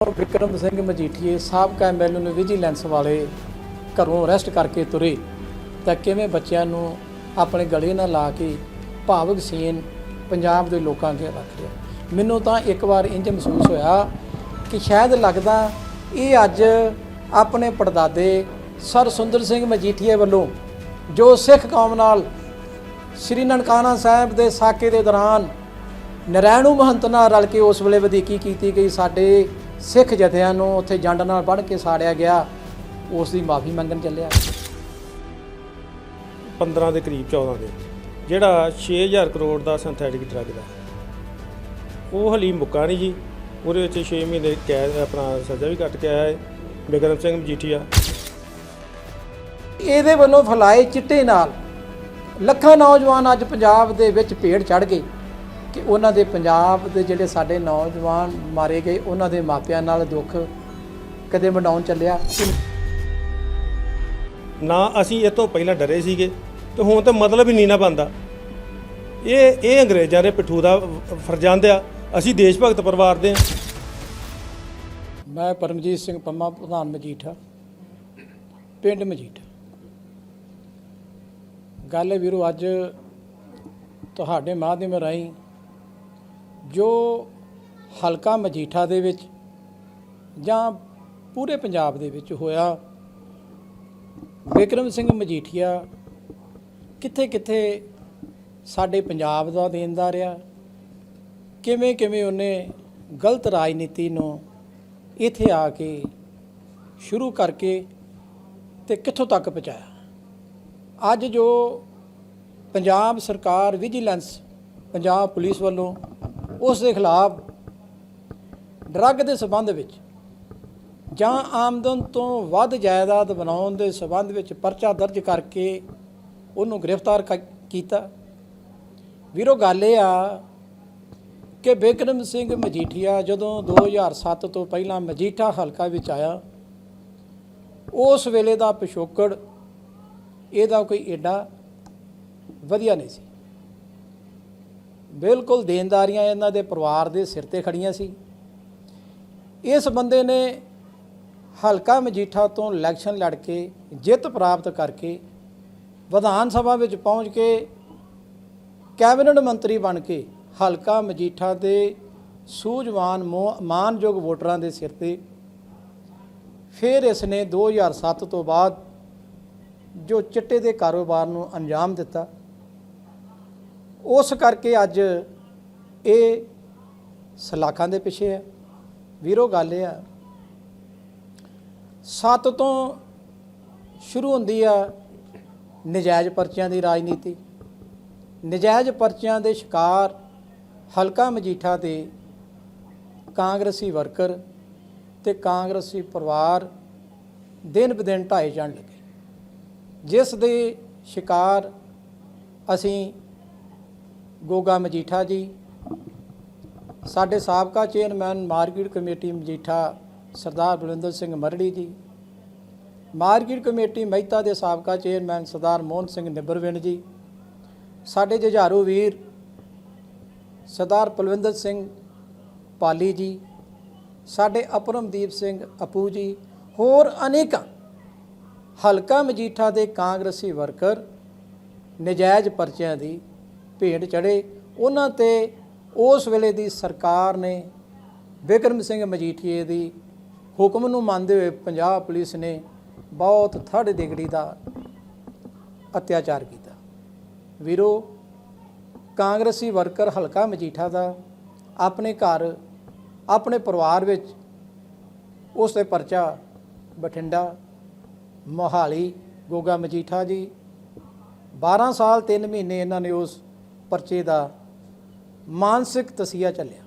ਵਿਕਰਮ ਸਿੰਘ ਮਜੀਠੀਏ ਸਾਬਕਾ ਐਮਐਲਏ ਨੂੰ ਵਿਜੀਲੈਂਸ ਵਾਲੇ ਘਰੋਂ ਅਰੈਸਟ ਕਰਕੇ ਤੁਰੇ। ਤਾਂ ਕਿਵੇਂ ਬੱਚਿਆਂ ਨੂੰ ਆਪਣੇ ਗਲੇ ਨਾਲ ਲਾ ਕੇ ਭਾਵਕ ਸੀਨ ਪੰਜਾਬ ਦੇ ਲੋਕਾਂ ਅੱਗੇ ਰੱਖ ਲਿਆ? ਮੈਨੂੰ ਤਾਂ ਇੱਕ ਵਾਰ ਇੰਜ ਮਹਿਸੂਸ ਹੋਇਆ ਕਿ ਸ਼ਾਇਦ ਲੱਗਦਾ ਇਹ ਅੱਜ ਆਪਣੇ ਪੜਦਾਦੇ ਸਰ ਸੁੰਦਰ ਸਿੰਘ ਮਜੀਠੀਏ ਵੱਲੋਂ ਜੋ ਸਿੱਖ ਕੌਮ ਨਾਲ ਸ੍ਰੀ ਨਨਕਾਣਾ ਸਾਹਿਬ ਦੇ ਸਾਕੇ ਦੇ ਦੌਰਾਨ ਨਰੈਣੂ ਮਹੰਤ ਨਾਲ ਰਲ ਕੇ ਉਸ ਵੇਲੇ ਵਧੀਕੀ ਕੀਤੀ ਗਈ ਸਾਡੇ ਸਿੱਖ ਜਥਿਆਂ ਨੂੰ ਉੱਥੇ ਜੰਡ ਨਾਲ ਵੱਢ ਕੇ ਸਾੜਿਆ ਗਿਆ ਉਸ ਦੀ ਮਾਫੀ ਮੰਗਣ ਚੱਲਿਆ। 15 ਦੇ ਕਰੀਬ 14 ਦੇ। ਜਿਹੜਾ 6000 ਕਰੋੜ ਦਾ ਸਿੰਥੈਟਿਕ ਡਰੱਗ ਦਾ। ਉਹ ਹਲੀ ਮੁੱਕਾ ਨਹੀਂ ਜੀ। ਉਹਦੇ ਵਿੱਚ 6 ਮਹੀਨੇ ਕੈਦ ਆਪਣਾ ਸਜ਼ਾ ਵੀ ਕੱਟ ਕੇ ਆਇਆ ਹੈ। ਬਿਕਰਮ ਸਿੰਘ ਮਜੀਠੀਆ। ਇਹਦੇ ਵੱਲੋਂ ਫਲਾਏ ਚਿੱਟੇ ਨਾਲ ਲੱਖਾਂ ਨੌਜਵਾਨ ਅੱਜ ਪੰਜਾਬ ਦੇ ਵਿੱਚ ਭੇੜ ਚੜ ਗਏ। ਕਿ ਉਹਨਾਂ ਦੇ ਪੰਜਾਬ ਦੇ ਜਿਹੜੇ ਸਾਡੇ ਨੌਜਵਾਨ ਮਾਰੇ ਗਏ ਉਹਨਾਂ ਦੇ ਮਾਪਿਆਂ ਨਾਲ ਦੁੱਖ ਕਦੇ ਮਨਾਉਣ ਚੱਲਿਆ? ਨਾ ਅਸੀਂ ਇਹ ਤੋਂ ਪਹਿਲਾਂ ਡਰੇ ਸੀਗੇ ਤੇ ਹੁਣ ਤਾਂ ਮਤਲਬ ਹੀ ਨਹੀਂ ਨਾ ਬੰਦਾ ਇਹ ਇਹ ਅੰਗਰੇਜ਼ਾਂ ਦੇ ਪਿੱਠੂ ਦਾ ਫਰਜ਼ੰਦ ਆ। ਅਸੀਂ ਦੇਸ਼ ਭਗਤ ਪਰਿਵਾਰ ਦੇ ਹਾਂ। ਮੈਂ ਪਰਮਜੀਤ ਸਿੰਘ ਪੰਮਾ ਪ੍ਰਧਾਨ ਮਜੀਠਾ ਪਿੰਡ ਮਜੀਠਾ। ਗੱਲ ਹੈ ਵੀਰੋ ਅੱਜ ਤੁਹਾਡੇ ਮਾਧਿਅਮ ਰਾਹੀਂ ਜੋ ਹਲਕਾ ਮਜੀਠਾ ਦੇ ਵਿੱਚ ਜਾਂ ਪੂਰੇ ਪੰਜਾਬ ਦੇ ਵਿੱਚ ਹੋਇਆ, ਵਿਕਰਮ ਸਿੰਘ ਮਜੀਠੀਆ ਕਿੱਥੇ ਕਿੱਥੇ ਸਾਡੇ ਪੰਜਾਬ ਦਾ ਦੇਣਦਾਰ ਰਿਹਾ ਕਿਵੇਂ ਕਿਵੇਂ ਉਹਨੇ ਗਲਤ ਰਾਜਨੀਤੀ ਨੂੰ ਇੱਥੇ ਆ ਕੇ ਸ਼ੁਰੂ ਕਰਕੇ ਤੇ ਕਿੱਥੋਂ ਤੱਕ ਪਹੁੰਚਾਇਆ। ਅੱਜ ਜੋ ਪੰਜਾਬ ਸਰਕਾਰ ਵਿਜੀਲੈਂਸ ਪੰਜਾਬ ਪੁਲਿਸ ਵੱਲੋਂ ਉਸ ਦੇ ਖਿਲਾਫ ਡਰੱਗ ਦੇ ਸਬੰਧ ਵਿੱਚ ਜਾਂ ਆਮਦਨ ਤੋਂ ਵੱਧ ਜਾਇਦਾਦ ਬਣਾਉਣ ਦੇ ਸਬੰਧ ਵਿੱਚ ਪਰਚਾ ਦਰਜ ਕਰਕੇ ਉਹਨੂੰ ਗ੍ਰਿਫਤਾਰ ਕ- ਕੀਤਾ। ਵੀਰੋ, ਗੱਲ ਇਹ ਆ ਕਿ ਬਿਕਰਮ ਸਿੰਘ ਮਜੀਠੀਆ ਜਦੋਂ 2007 ਤੋਂ ਪਹਿਲਾਂ ਮਜੀਠਾ ਹਲਕਾ ਵਿੱਚ ਆਇਆ, ਉਸ ਵੇਲੇ ਦਾ ਪਿਛੋਕੜ, ਇਹਦਾ ਕੋਈ ਏਡਾ ਵਧੀਆ ਨਹੀਂ ਸੀ। ਬਿਲਕੁਲ ਦੇਣਦਾਰੀਆਂ ਇਹਨਾਂ ਦੇ ਪਰਿਵਾਰ ਦੇ ਸਿਰ ਤੇ ਖੜੀਆਂ ਸੀ। ਇਸ ਬੰਦੇ ਨੇ ਹਲਕਾ ਮਜੀਠਾ ਤੋਂ ਇਲੈਕਸ਼ਨ ਲੜ ਕੇ ਜਿੱਤ ਪ੍ਰਾਪਤ ਕਰਕੇ ਵਿਧਾਨ ਸਭਾ ਵਿੱਚ ਪਹੁੰਚ ਕੇ ਕੈਬਨਿਟ ਮੰਤਰੀ ਬਣ ਕੇ ਹਲਕਾ ਮਜੀਠਾ ਦੇ ਸੂਝਵਾਨ ਮੋ- ਮਾਨਯੋਗ ਵੋਟਰਾਂ ਦੇ ਸਿਰ ਤੇ ਫਿਰ ਇਸ ਨੇ 2007 ਤੋਂ ਬਾਅਦ ਜੋ ਚਿੱਟੇ ਦੇ ਕਾਰੋਬਾਰ ਨੂੰ ਅੰਜਾਮ ਦਿੱਤਾ। ਉਸ ਕਰਕੇ ਅੱਜ ਇਹ ਸਲਾਖਾਂ ਦੇ ਪਿੱਛੇ ਹੈ। ਵੀਰੋ, ਗੱਲ ਇਹ ਆ, ਸੱਤ ਤੋਂ ਸ਼ੁਰੂ ਹੁੰਦੀ ਆ ਨਜਾਇਜ਼ ਪਰਚਿਆਂ ਦੀ ਰਾਜਨੀਤੀ। ਨਜਾਇਜ਼ ਪਰਚਿਆਂ ਦੇ ਸ਼ਿਕਾਰ ਹਲਕਾ ਮਜੀਠਾ ਦੇ ਕਾਂਗਰਸੀ ਵਰਕਰ ਤੇ ਕਾਂਗਰਸੀ ਪਰਿਵਾਰ ਦਿਨ ਬਦਿਨ ਢਾਏ ਜਾਣ ਲੱਗੇ। ਜਿਸ ਦੇ ਸ਼ਿਕਾਰ ਅਸੀਂ ਗੋਗਾ ਮਜੀਠਾ ਜੀ, ਸਾਡੇ ਸਾਬਕਾ chairman market committee Majitha Sardar Balwinder Singh Marari ji, market committee Mehta ਦੇ ਸਾਬਕਾ ਚੇਅਰਮੈਨ ਸਰਦਾਰ ਮੋਹਨ ਸਿੰਘ ਨਿਬਰਵਿੰਡ ਜੀ, ਸਾਡੇ ਜੁਝਾਰੂ ਵੀਰ ਸਰਦਾਰ ਪਲਵਿੰਦਰ ਸਿੰਘ ਪਾਲੀ ਜੀ, ਸਾਡੇ ਅਪਰਮਦੀਪ ਸਿੰਘ ਅਪੂ ਜੀ, ਹੋਰ ਅਨੇਕਾਂ ਹਲਕਾ ਮਜੀਠਾ ਦੇ ਕਾਂਗਰਸੀ ਵਰਕਰ ਨਜਾਇਜ਼ ਪਰਚਿਆਂ ਦੀ ਭੇਡ ਚੜੇ, ਉਹਨਾਂ ਤੇ ਉਸ ਵੇਲੇ ਦੀ ਸਰਕਾਰ ਨੇ ਵਿਕਰਮ ਸਿੰਘ ਮਜੀਠੀਏ ਦੀ ਹੁਕਮ ਨੂੰ ਮੰਨਦੇ ਹੋਏ ਪੰਜਾਬ ਪੁਲਿਸ ਨੇ ਬਹੁਤ ਥਰਡ ਡਿਗਰੀ ਦਾ ਅਤਿਆਚਾਰ ਕੀਤਾ। ਵੀਰੋ, ਕਾਂਗਰਸੀ ਵਰਕਰ ਹਲਕਾ ਮਜੀਠਾ ਦਾ ਆਪਣੇ ਘਰ, ਆਪਣੇ ਪਰਿਵਾਰ ਵਿੱਚ ਉਸ 'ਤੇ ਪਰਚਾ ਬਠਿੰਡਾ, ਮੋਹਾਲੀ, ਗੋਗਾ ਮਜੀਠਾ ਜੀ 12 ਸਾਲ 3 ਮਹੀਨੇ ਇਹਨਾਂ ਨੇ ਉਸ ਪਰਚੇ ਦਾ ਮਾਨਸਿਕ ਤਸੀਹਾ ਚੱਲਿਆ।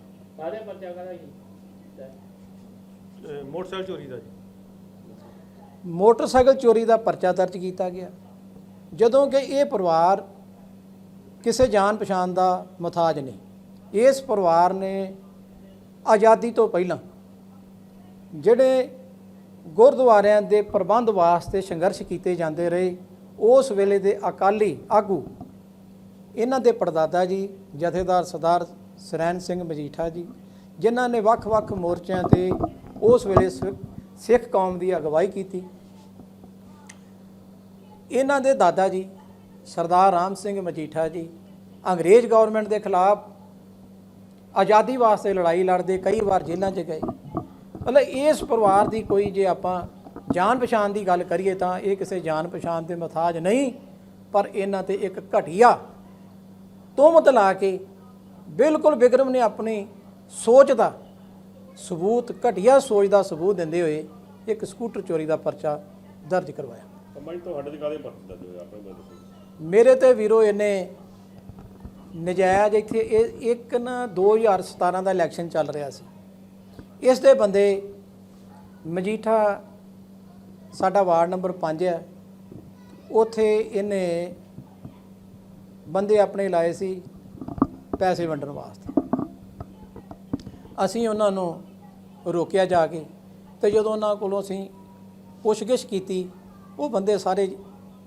ਮੋਟਰਸਾਈਕਲ ਚੋਰੀ ਦਾ ਜੀ। ਮੋਟਰਸਾਈਕਲ ਚੋਰੀ ਦਾ ਪਰਚਾ ਦਰਜ ਕੀਤਾ ਗਿਆ। ਜਦੋਂ ਕਿ ਇਹ ਪਰਿਵਾਰ ਕਿਸੇ ਜਾਣ ਪਛਾਣ ਦਾ ਮੁਤਾਜ ਨਹੀਂ। ਇਸ ਪਰਿਵਾਰ ਨੇ ਆਜ਼ਾਦੀ ਤੋਂ ਪਹਿਲਾਂ ਜਿਹੜੇ ਗੁਰਦੁਆਰਿਆਂ ਦੇ ਪ੍ਰਬੰਧ ਵਾਸਤੇ ਸੰਘਰਸ਼ ਕੀਤੇ ਜਾਂਦੇ ਰਹੇ ਉਸ ਵੇਲੇ ਦੇ ਅਕਾਲੀ ਆਗੂ ਇਹਨਾਂ ਦੇ ਪੜਦਾਦਾ ਜੀ, ਜਥੇਦਾਰ ਸਰਦਾਰ ਸਰੈਨ ਸਿੰਘ ਮਜੀਠਾ ਜੀ, ਜਿਨ੍ਹਾਂ ਨੇ ਵੱਖ-ਵੱਖ ਮੋਰਚਿਆਂ ਤੇ ਉਸ ਵੇਲੇ ਸਿ- ਸਿੱਖ ਕੌਮ ਦੀ ਅਗਵਾਈ ਕੀਤੀ। ਇਹਨਾਂ ਦੇ ਦਾਦਾ ਜੀ, ਸਰਦਾਰ ਰਾਮ ਸਿੰਘ ਮਜੀਠਾ ਜੀ, ਅੰਗਰੇਜ਼ ਗਵਰਨਮੈਂਟ ਦੇ ਖਿਲਾਫ ਆਜ਼ਾਦੀ ਵਾਸਤੇ ਲੜਾਈ ਲੜਦੇ ਕਈ ਵਾਰ ਜੇਲ੍ਹਾਂ 'ਚ ਗਏ। ਮਤਲਬ ਇਸ ਪਰਿਵਾਰ ਦੀ ਕੋਈ ਜੇ ਆਪਾਂ ਜਾਣ ਪਛਾਣ ਦੀ ਗੱਲ ਕਰੀਏ ਤਾਂ ਇਹ ਕਿਸੇ ਜਾਣ ਪਛਾਣ ਦੇ ਮਥਾਜ ਨਹੀਂ, ਪਰ ਇਹਨਾਂ ਤੇ ਇੱਕ ਘਟੀਆ ਤੋਮਤ ਲਾ ਕੇ ਬਿਲਕੁਲ ਵਿਕਰਮ ਨੇ ਆਪਣੀ ਸੋਚ ਦਾ ਸਬੂਤ ਘਟੀਆ ਸੋਚ ਦਾ ਸਬੂਤ ਦਿੰਦੇ ਹੋਏ ਇੱਕ ਸਕੂਟਰ ਚੋਰੀ ਦਾ ਪਰਚਾ ਦਰਜ ਕਰਵਾਇਆ। ਕੰਮਾਂ ਤੁਹਾਡੇ ਤੇ ਕਾਦੇ ਪਰਚੇ ਦਰਜ ਹੋਏ? ਆਪਣੇ ਬਾਰੇ ਦੱਸੋ। ਮੇਰੇ ਤੇ ਵੀਰੋ ਇਹਨੇ ਨਜਾਇਜ਼ ਇੱਥੇ ਇਹ ਇੱਕ ਨਾ 2017 ਦਾ ਇਲੈਕਸ਼ਨ ਚੱਲ ਰਿਹਾ ਸੀ। ਇਸ ਦੇ ਬੰਦੇ ਮਜੀਠਾ ਸਾਡਾ ਵਾਰਡ ਨੰਬਰ 5 ਹੈ। ਉਥੇ ਇਹਨੇ ਬੰਦੇ ਆਪਣੇ ਲਾਏ ਸੀ ਪੈਸੇ ਵੰਡਣ ਵਾਸਤੇ। ਅਸੀਂ ਉਹਨਾਂ ਨੂੰ ਰੋਕਿਆ ਜਾ ਕੇ ਤੇ ਜਦੋਂ ਉਹਨਾਂ ਕੋਲੋਂ ਅਸੀਂ ਪੁੱਛਗਿੱਛ ਕੀਤੀ, ਉਹ ਬੰਦੇ ਸਾਰੇ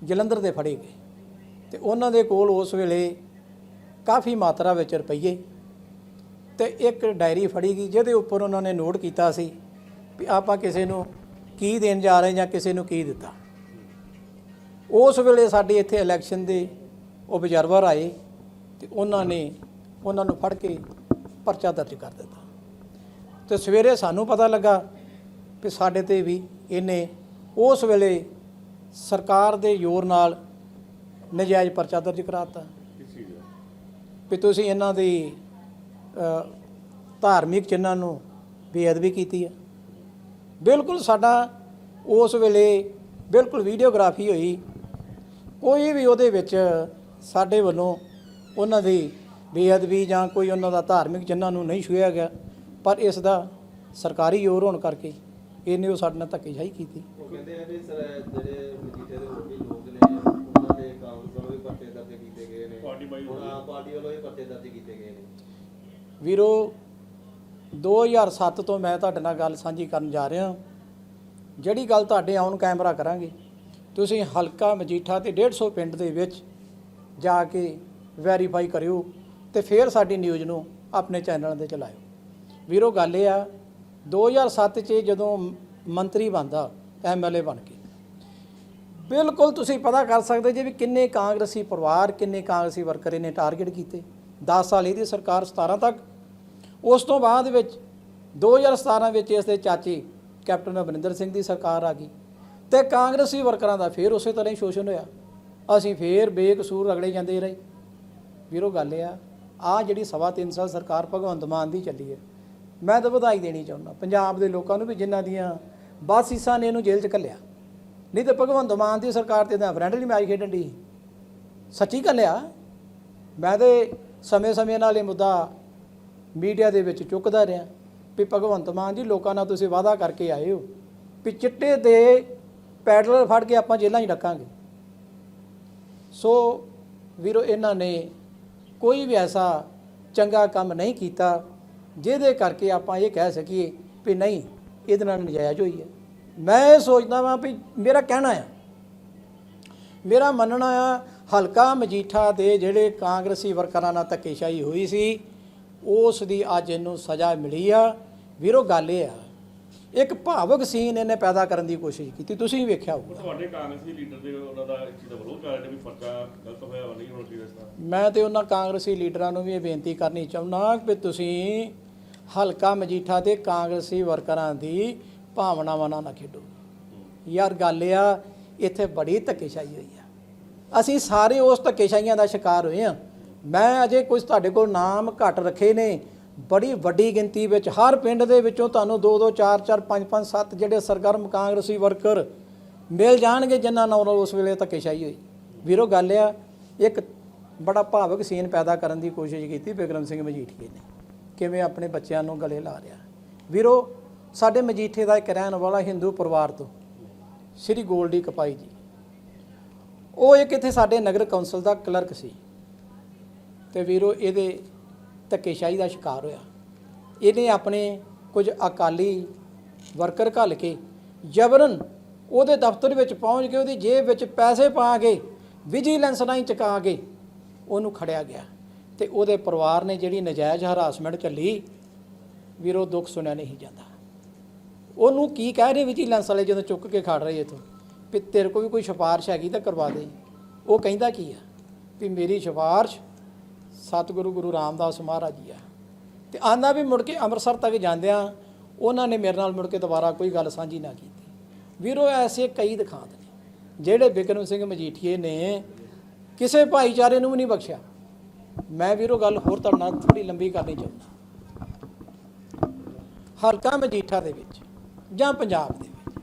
ਜਲੰਧਰ ਦੇ ਫੜੇ ਗਏ ਤੇ ਉਹਨਾਂ ਦੇ ਕੋਲ ਉਸ ਵੇਲੇ ਕਾਫੀ ਮਾਤਰਾ ਵਿੱਚ ਰੁਪਈਏ ਤੇ ਇੱਕ ਡਾਇਰੀ ਫੜੀ ਗਈ ਜਿਹਦੇ ਉੱਪਰ ਉਹਨਾਂ ਨੇ ਨੋਟ ਕੀਤਾ ਸੀ ਵੀ ਆਪਾਂ ਕਿਸੇ ਨੂੰ ਕੀ ਦੇਣ ਜਾ ਰਹੇ ਜਾਂ ਕਿਸੇ ਨੂੰ ਕੀ ਦਿੱਤਾ। ਉਸ ਵੇਲੇ ਸਾਡੇ ਇੱਥੇ ਇਲੈਕਸ਼ਨ ਦੇ ਓਬਜ਼ਰਵਰ ਆਏ ਤੇ ਉਹਨਾਂ ਨੇ ਉਹਨਾਂ ਨੂੰ ਫੜ ਕੇ ਪਰਚਾ ਦਰਜ ਕਰ ਦਿੱਤਾ। ਤੇ ਸਵੇਰੇ ਸਾਨੂੰ ਪਤਾ ਲੱਗਾ ਕਿ ਸਾਡੇ ਤੇ ਵੀ ਇਹਨੇ ਉਸ ਵੇਲੇ ਸਰਕਾਰ ਦੇ ਜ਼ੋਰ ਨਾਲ ਨਜਾਇਜ਼ ਪਰਚਾ ਦਰਜ ਕਰਾਤਾ ਕਿਸ ਵੀ ਤੁਸੀਂ ਇਹਨਾਂ ਦੀ ਧਾਰਮਿਕ ਚਿੰਨਾਂ ਨੂੰ ਬੇਅਦਬੀ ਕੀਤੀ ਹੈ। ਬਿਲਕੁਲ ਸਾਡਾ ਉਸ ਵੇਲੇ ਬਿਲਕੁਲ ਵੀਡੀਓਗ੍ਰਾਫੀ ਹੋਈ। ਕੋਈ ਵੀ ਉਹਦੇ ਵਿੱਚ ਸਾਡੇ ਵੱਲੋਂ ਉਹਨਾਂ ਦੀ ਬੇਅਦਬੀ ਜਾਂ ਕੋਈ ਉਹਨਾਂ ਦਾ ਧਾਰਮਿਕ ਚਿੰਨ੍ਹਾਂ ਨੂੰ ਨਹੀਂ ਛੂਹਿਆ ਗਿਆ ਪਰ ਇਸ ਦਾ ਸਰਕਾਰੀ ਜ਼ੋਰ ਹੋਣ ਕਰਕੇ ਇਹਨੇ ਉਹ ਸਾਡੇ ਨਾਲ ਧੱਕੇਸ਼ਾਹੀ ਕੀਤੀ। ਉਹ ਕਹਿੰਦੇ ਆ ਵੀ ਸਰ ਜਿਹੜੇ ਮਜੀਠੇ ਦੇ ਹੋਰ ਵੀ ਲੋਕ ਨੇ ਉਹਨਾਂ ਦੇ ਕਾਂਗਰਸ ਵੱਲੋਂ ਵੀ ਪਰਚੇ ਦਰਜ ਕੀਤੇ ਗਏ ਨੇ। ਪਾਰਟੀ ਬਾਈ ਹੁਣ ਆਮ ਪਾਰਟੀ ਵੱਲੋਂ ਵੀ ਪਰਚੇ ਦਰਜ ਕੀਤੇ ਗਏ ਨੇ। ਵੀਰੋ 2007 ਤੋਂ ਮੈਂ ਤੁਹਾਡੇ ਨਾਲ ਗੱਲ ਸਾਂਝੀ ਕਰਨ ਜਾ ਰਿਹਾ। ਜਿਹੜੀ ਗੱਲ ਤੁਹਾਡੇ ਆਉਣ ਕੈਮਰਾ ਕਰਾਂਗੇ ਤੁਸੀਂ ਹਲਕਾ ਮਜੀਠਾ ਤੇ 150 ਪਿੰਡ ਦੇ ਵਿੱਚ ਜਾ ਕੇ ਵੈਰੀਫਾਈ ਕਰਿਓ ਤੇ ਫਿਰ ਸਾਡੀ ਨਿਊਜ਼ ਨੂੰ ਆਪਣੇ ਚੈਨਲ ਤੇ ਚਲਾਇਓ ਵੀਰੋ, ਗੱਲ ਇਹ ਆ 2007 ਚ ਜਦੋਂ ਮੰਤਰੀ ਬਣਦਾ ਐਮਐਲਏ ਬਣ ਕੇ, ਬਿਲਕੁਲ ਤੁਸੀਂ ਪਤਾ ਕਰ ਸਕਦੇ ਜੇ ਵੀ ਕਿੰਨੇ ਕਾਂਗਰਸੀ ਪਰਿਵਾਰ, ਕਿੰਨੇ ਕਾਂਗਰਸੀ ਵਰਕਰ ਇਹਨੇ ਟਾਰਗੇਟ ਕੀਤੇ। 10 ਸਾਲ ਇਹਦੀ ਸਰਕਾਰ 17 ਤੱਕ। ਉਸ ਤੋਂ ਬਾਅਦ ਵਿੱਚ 2017 ਵਿੱਚ ਇਸ ਦੇ ਚਾਚੇ ਕੈਪਟਨ ਅਮਰਿੰਦਰ ਸਿੰਘ ਦੀ ਸਰਕਾਰ ਆ ਗਈ ਤੇ ਕਾਂਗਰਸੀ ਵਰਕਰਾਂ ਦਾ ਫੇਰ ਉਸੇ ਤਰ੍ਹਾਂ ਹੀ ਸ਼ੋਸ਼ਣ ਹੋਇਆ। ਅਸੀਂ ਫੇਰ ਬੇਕਸੂਰ ਰਗੜੇ ਜਾਂਦੇ ਰਹੇ। ਵੀਰੋ ਗੱਲ ਇਹ ਆ ਆ ਜਿਹੜੀ ਸਵਾ ਤਿੰਨ ਸਾਲ ਸਰਕਾਰ ਭਗਵੰਤ ਮਾਨ ਦੀ ਚੱਲੀ ਹੈ, ਮੈਂ ਤਾਂ ਵਧਾਈ ਦੇਣੀ ਚਾਹੁੰਦਾ। ਪੰਜਾਬ ਦੇ ਲੋਕਾਂ ਨੂੰ ਵੀ ਜਿਨ੍ਹਾਂ ਦੀਆਂ ਬਾਸੀਸਾਂ ਨੇ ਇਹਨੂੰ ਜੇਲ੍ਹ 'ਚ ਘੱਲਿਆ। ਨਹੀਂ ਤਾਂ ਭਗਵੰਤ ਮਾਨ ਦੀ ਸਰਕਾਰ ਤੇ ਤਾਂ ਫਰੈਂਡਲੀ ਮੈਚ ਖੇਡਣ ਦੀ ਸੱਚੀ ਘੱਲਿਆ ਮੈਂ ਤੇ ਸਮੇਂ-ਸਮੇਂ ਨਾਲ ਇਹ ਮੁੱਦਾ ਮੀਡੀਆ ਦੇ ਵਿੱਚ ਚੁੱਕਦਾ ਰਿਹਾ ਵੀ ਭਗਵੰਤ ਮਾਨ ਜੀ, ਲੋਕਾਂ ਨਾਲ ਤੁਸੀਂ ਵਾਅਦਾ ਕਰਕੇ ਆਏ ਹੋ ਵੀ ਚਿੱਟੇ ਦੇ ਪੈਡਲਰ ਫੜ ਕੇ ਆਪਾਂ ਜੇਲ੍ਹਾਂ 'ਚ ਡੱਕਾਂਗੇ। ਸੋ ਵੀਰੋ, ਇਹਨਾਂ ਨੇ ਕੋਈ ਵੀ ਐਸਾ ਚੰਗਾ ਕੰਮ ਨਹੀਂ ਕੀਤਾ, ਜਿਹਦੇ ਕਰਕੇ ਆਪਾਂ ਇਹ ਕਹਿ ਸਕੀਏ ਵੀ ਨਹੀਂ, ਇਹਦੇ ਨਾਲ ਨਜਾਇਜ਼ ਹੋਈ ਹੈ। ਮੈਂ ਇਹ ਸੋਚਦਾ ਵਾਂ ਵੀ ਮੇਰਾ ਕਹਿਣਾ ਆ, ਮੇਰਾ ਮੰਨਣਾ ਆ, ਹਲਕਾ ਮਜੀਠਾ ਦੇ ਜਿਹੜੇ ਕਾਂਗਰਸੀ ਵਰਕਰਾਂ ਨਾਲ ਧੱਕੇਸ਼ਾਹੀ ਹੋਈ ਸੀ, ਉਸ ਦੀ ਅੱਜ ਇਹਨੂੰ ਸਜ਼ਾ ਮਿਲੀ ਆ। ਵੀਰੋ, ਗੱਲ ਇਹ ਆ ਇੱਕ ਭਾਵਕ ਸੀਨ ਇਹਨੇ ਪੈਦਾ ਕਰਨ ਦੀ ਕੋਸ਼ਿਸ਼ ਕੀਤੀ ਤੁਸੀਂ ਵੇਖਿਆ ਹੋਊਗਾ। ਤੁਹਾਡੇ ਕਾਂਗਰਸੀ ਲੀਡਰ ਦੇ ਉਹਨਾਂ ਦਾ ਇਸ ਚੀਜ਼ ਦਾ ਵਿਰੋਧ ਕਰ ਰਹੇ ਵੀ ਪਰਚਾ ਗਲਤ ਹੋਇਆ ਵਾ ਨਹੀਂ ਹੋਣਾ ਚਾਹੀਦਾ ਮੈਂ ਤੇ ਉਹਨਾਂ ਕਾਂਗਰਸੀ ਲੀਡਰਾਂ ਨੂੰ ਵੀ ਇਹ ਬੇਨਤੀ ਕਰਨੀ ਚਾਹੁੰਦਾ ਕਿ ਤੁਸੀਂ ਹਲਕਾ ਮਜੀਠਾ ਦੇ ਕਾਂਗਰਸੀ ਵਰਕਰਾਂ ਦੀ ਭਾਵਨਾਵਾਂ ਨਾਲ ਨਾ ਖੇਡੋ। ਯਾਰ ਗੱਲ ਆ ਇੱਥੇ ਬੜੀ ਧੱਕੇਸ਼ਾਹੀ ਹੋਈ ਆ। ਅਸੀਂ ਸਾਰੇ ਉਸ ਧੱਕੇਸ਼ਾਹੀਆਂ ਦਾ ਸ਼ਿਕਾਰ ਹੋਏ ਆ। ਮੈਂ ਅਜੇ ਕੁਝ ਤੁਹਾਡੇ ਕੋਲ ਨਾਮ ਘੱਟ ਰੱਖੇ ਨੇ ਬੜੀ ਵੱਡੀ ਗਿਣਤੀ ਵਿੱਚ, ਹਰ ਪਿੰਡ ਦੇ ਵਿੱਚੋਂ ਤੁਹਾਨੂੰ 2 2 4 4 5 5 7 ਜਿਹੜੇ ਸਰਗਰਮ ਕਾਂਗਰਸੀ ਵਰਕਰ ਮਿਲ ਜਾਣਗੇ, ਜਿਨ੍ਹਾਂ ਨਾਲ ਉਸ ਵੇਲੇ ਧੱਕੇਸ਼ਾਹੀ ਹੋਈ। ਵੀਰੋ, ਗੱਲ ਆ, ਇੱਕ ਬੜਾ ਭਾਵਕ ਸੀਨ ਪੈਦਾ ਕਰਨ ਦੀ ਕੋਸ਼ਿਸ਼ ਕੀਤੀ ਬਿਕਰਮ ਸਿੰਘ ਮਜੀਠੀਏ ਨੇ। ਕਿਵੇਂ ਆਪਣੇ ਬੱਚਿਆਂ ਨੂੰ ਗਲੇ ਲਾ ਰਿਹਾ। ਵੀਰੋ, ਸਾਡੇ ਮਜੀਠੇ ਦਾ ਇੱਕ ਰਹਿਣ ਵਾਲਾ ਹਿੰਦੂ ਪਰਿਵਾਰ ਤੋਂ, ਸ੍ਰੀ ਗੋਲਡੀ ਕਪਾਈ ਜੀ। ਉਹ ਇੱਕ ਇੱਥੇ ਸਾਡੇ ਨਗਰ ਕੌਂਸਲ ਦਾ ਕਲਰਕ ਸੀ। ਤੇ ਵੀਰੋ, ਇਹਦੇ ਧੱਕੇਸ਼ਾਹੀ ਦਾ ਸ਼ਿਕਾਰ ਹੋਇਆ। ਇਹਨੇ ਆਪਣੇ ਕੁਝ ਅਕਾਲੀ ਵਰਕਰ ਘੱਲ ਕੇ ਜਬਰਨ ਉਹਦੇ ਦਫ਼ਤਰ ਵਿੱਚ ਪਹੁੰਚ ਕੇ ਉਹਦੀ ਜੇਬ ਵਿੱਚ ਪੈਸੇ ਪਾ ਕੇ ਵਿਜੀਲੈਂਸ ਰਾਹੀਂ ਚੁਕਾ ਕੇ ਉਹਨੂੰ ਖੜਿਆ ਗਿਆ ਤੇ ਉਹਦੇ ਪਰਿਵਾਰ ਨੇ ਜਿਹੜੀ ਨਜਾਇਜ਼ ਹਰਾਸਮੈਂਟ ਚੱਲੀ ਵੀਰੋ ਦੁੱਖ ਸੁਣਿਆ ਨਹੀਂ ਜਾਂਦਾ। ਉਹਨੂੰ ਕੀ ਕਹਿ ਰਹੇ ਵਿਜੀਲੈਂਸ ਵਾਲੇ ਜਦੋਂ ਚੁੱਕ ਕੇ ਖੜ ਰਹੇ ਇਥੋਂ? ਵੀ ਤੇਰੇ ਕੋਲ ਵੀ ਕੋਈ ਸਿਫਾਰਿਸ਼ ਹੈਗੀ ਤਾਂ ਕਰਵਾ ਦੇ। ਉਹ ਕਹਿੰਦਾ ਕੀ ਆ? ਵੀ ਮੇਰੀ ਸਿਫਾਰਿਸ਼ ਸਤਿਗੁਰੂ ਗੁਰੂ ਰਾਮਦਾਸ ਮਹਾਰਾਜ ਜੀ ਆ। ਤੇ ਆਂਦਾ ਵੀ ਮੁੜ ਕੇ ਅੰਮ੍ਰਿਤਸਰ ਤੱਕ ਜਾਂਦਿਆਂ ਉਹਨਾਂ ਨੇ ਮੇਰੇ ਨਾਲ ਮੁੜ ਕੇ ਦੁਬਾਰਾ ਕੋਈ ਗੱਲ ਸਾਂਝੀ ਨਾ ਕੀਤੀ। ਵੀਰੋ, ਐਸੇ ਕਈ ਦਿਖਾਂਤ ਨੇ, ਜਿਹੜੇ ਬਿਕਰਮ ਸਿੰਘ ਮਜੀਠੀਏ ਨੇ ਕਿਸੇ ਭਾਈਚਾਰੇ ਨੂੰ ਵੀ ਨਹੀਂ ਬਖਸ਼ਿਆ। ਮੈਂ ਵੀਰੋ, ਗੱਲ ਹੋਰ ਤੁਹਾਡੇ ਨਾਲ ਥੋੜੀ ਲੰਬੀ ਕਰਨੀ ਚਾਹੁੰਦਾ। ਹਲਕਾ ਮਜੀਠਾ ਦੇ ਵਿੱਚ ਜਾਂ ਪੰਜਾਬ ਦੇ ਵਿੱਚ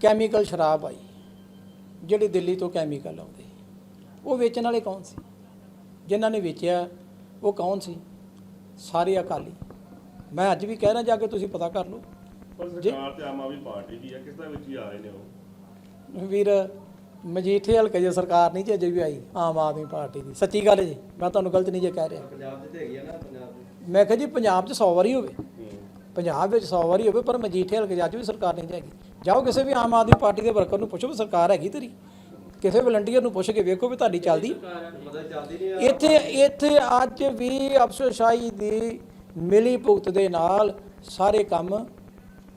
ਕੈਮੀਕਲ ਸ਼ਰਾਬ ਆਈ, ਜਿਹੜੀ ਦਿੱਲੀ ਤੋਂ ਕੈਮੀਕਲ ਆਉਂਦੇ। ਉਹ ਵੇਚਣ ਵਾਲੇ ਕੌਣ ਸੀ? ਜਿਨ੍ਹਾਂ ਨੇ ਵੇਚਿਆ ਉਹ ਕੌਣ ਸੀ? ਸਾਰੇ ਅਕਾਲੀ। ਮੈਂ ਅੱਜ ਵੀ ਕਹਿ ਰਿਹਾ ਜਾ ਕੇ ਤੁਸੀਂ ਪਤਾ ਕਰ ਲਓ। ਪਰ ਸਰਕਾਰ ਤੇ ਆਮ ਆਦਮੀ ਪਾਰਟੀ ਦੀ ਹੈ ਕਿਸ ਤਰ੍ਹਾਂ ਵਿੱਚ ਹੀ ਆ ਰਹੇ ਨੇ ਉਹ? ਵੀਰ ਮਜੀਠੇ ਹਲਕੇ ਜੇ ਸਰਕਾਰ ਨਹੀਂ ਜੇ ਅਜੇ ਵੀ ਆਈ ਆਮ ਆਦਮੀ ਪਾਰਟੀ ਦੀ। ਸੱਚੀ ਗੱਲ ਜੀ ਮੈਂ ਤੁਹਾਨੂੰ ਗਲਤ ਨਹੀਂ ਜੇ ਕਹਿ ਰਿਹਾ। ਪੰਜਾਬ 'ਚ ਤੇ ਹੈਗੀ ਆ ਨਾ ਪੰਜਾਬ ਦੀ। ਮੈਂ ਕਿਹਾ ਜੀ ਪੰਜਾਬ 'ਚ 100 ਵਾਰੀ ਹੋਵੇ। ਪੰਜਾਬ ਵਿੱਚ 100 ਵਾਰੀ ਹੋਵੇ ਪਰ ਮਜੀਠੇ ਹਲਕੇ 'ਚ ਅੱਜ ਵੀ ਸਰਕਾਰ ਨਹੀਂ ਹੈਗੀ। ਜਾਓ ਕਿਸੇ ਵੀ ਆਮ ਆਦਮੀ ਪਾਰਟੀ ਦੇ ਵਰਕਰ ਨੂੰ ਪੁੱਛੋ ਵੀ ਸਰਕਾਰ ਹੈਗੀ ਤੇਰੀ। ਕਿਸੇ ਵਲੰਟੀਅਰ ਨੂੰ ਪੁੱਛ ਕੇ ਵੇਖੋ ਵੀ ਤੁਹਾਡੀ ਚੱਲਦੀ। ਇੱਥੇ ਇੱਥੇ ਅੱਜ ਵੀ ਅਫਸਰਸ਼ਾਹੀ ਦੀ ਮਿਲੀ ਭੁਗਤ ਦੇ ਨਾਲ ਸਾਰੇ ਕੰਮ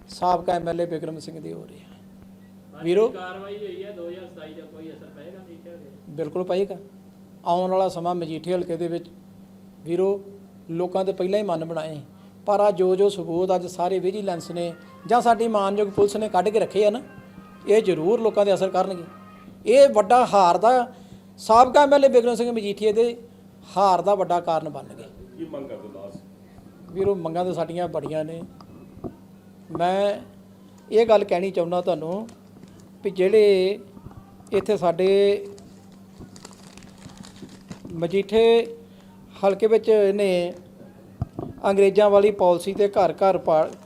ਸਾਬਕਾ ਐਮਐਲਏ ਬਿਕਰਮ ਸਿੰਘ ਦੇ ਹੋ ਰਹੇ ਆ ਵੀਰੋ ਕਾਰਵਾਈ ਹੋਈ ਹੈ 2027 ਦਾ ਕੋਈ ਅਸਰ ਪਏਗਾ ਨਹੀਂ ਤੇ ਬਿਲਕੁਲ ਪਏਗਾ। ਆਉਣ ਵਾਲਾ ਸਮਾਂ ਮਜੀਠੇ ਹਲਕੇ ਦੇ ਵਿੱਚ। ਵੀਰੋ ਲੋਕਾਂ ਦੇ ਪਹਿਲਾਂ ਹੀ ਮਨ ਬਣਾਏ। ਪਰ ਆ ਜੋ ਜੋ ਸਬੂਤ ਅੱਜ ਸਾਰੇ ਵਿਜੀਲੈਂਸ ਨੇ ਜਾਂ ਸਾਡੀ ਮਾਨਯੋਗ ਪੁਲਿਸ ਨੇ ਕੱਢ ਕੇ ਰੱਖੇ ਆ ਨਾ ਇਹ ਜ਼ਰੂਰ ਲੋਕਾਂ ਦੇ ਅਸਰ ਕਰਨਗੇ। ਇਹ ਵੱਡਾ ਹਾਰ ਦਾ ਸਾਬਕਾ ਐਮਐਲਏ ਬਿਕਰਮ ਸਿੰਘ ਮਜੀਠੀਏ ਦੇ ਹਾਰ ਦਾ ਵੱਡਾ ਕਾਰਨ ਬਣ ਗਏ। ਕੀ ਮੰਗ ਕਰਦੇ ਵੀਰੋ ਮੰਗਾਂ ਤਾਂ ਸਾਡੀਆਂ ਬੜੀਆਂ ਨੇ। ਮੈਂ ਇਹ ਗੱਲ ਕਹਿਣੀ ਚਾਹੁੰਦਾ ਤੁਹਾਨੂੰ ਵੀ ਜਿਹੜੇ ਇੱਥੇ ਸਾਡੇ ਮਜੀਠੇ ਹਲਕੇ ਵਿੱਚ ਇਹਨੇ ਅੰਗਰੇਜ਼ਾਂ ਵਾਲੀ ਪਾਲਿਸੀ ਤੇ ਘਰ ਘਰ